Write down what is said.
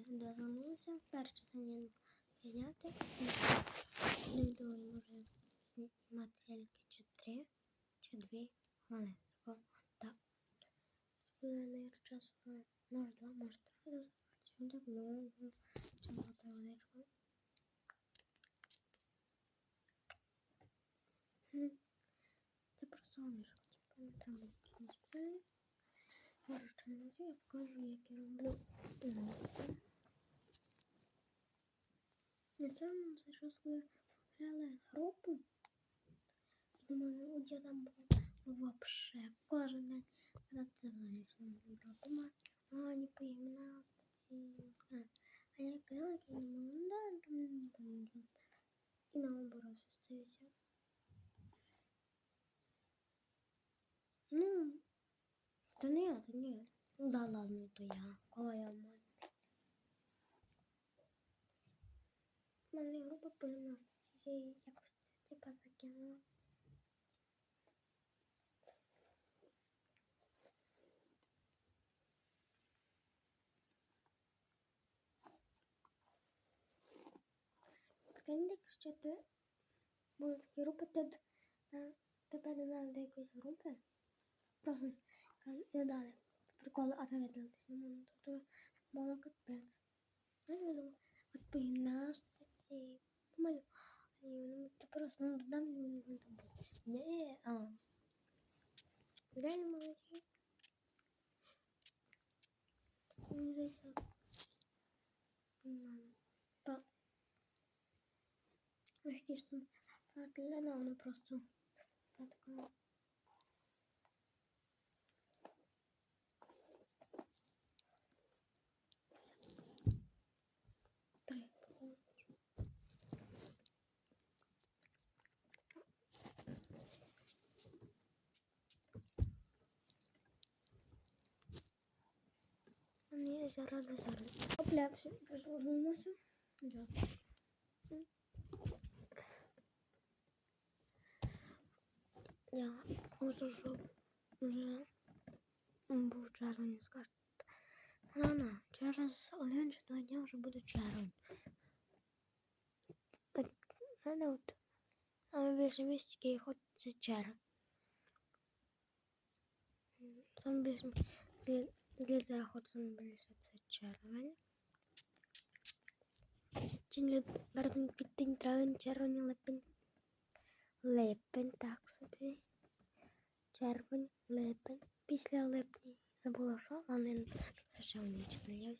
все, дозвонилися. Перше заняття зняти. Думаю, може знімати тільки чи три, чи дві хвилини. Так. Спливає часу на може два, може три. Сьогодні ну, чи багато водичку. Це просто мішок. Типу не треба якісь не я я покажу, як я роблю. На цьому зайшов, коли грали групу. Думаю, у діда там було вообще кожен день. Це вирішили, була дома. А, не по гімнастиці. А, я як я не молода, там не буду. І наоборот зустрівся. Ну, та ні, та ні. Ну да ладно, то я. Кого я маю? У мене група гімнастиці. Я її якось типа закинула. Прикинь, якщо ти були такі групи, ти на- тебе додали до якоїсь групи. Просто не дали. Приколи, а ти видалитись не. Тобто було капець. Я думаю, от по гімнастиці, по малюванню, ти просто ну, додам не буде. Не, а. Реально молоді. Мені здається, не знаю. Та легкісно. Так, вона просто така. Три. Ні, зараз, зараз. Опля, все, розвернулося. Дякую. Я можу, щоб вже був червень, скажете. Рано, через один чи два дня вже буде червень. Так, мене от саме більше місць, який хочеться червень. Саме більше злізе я саме більше це червень. Січень, березень, квітень, травень, червень, липень. Липень, так собі. Червень, липень. Після липня забула що, але ще не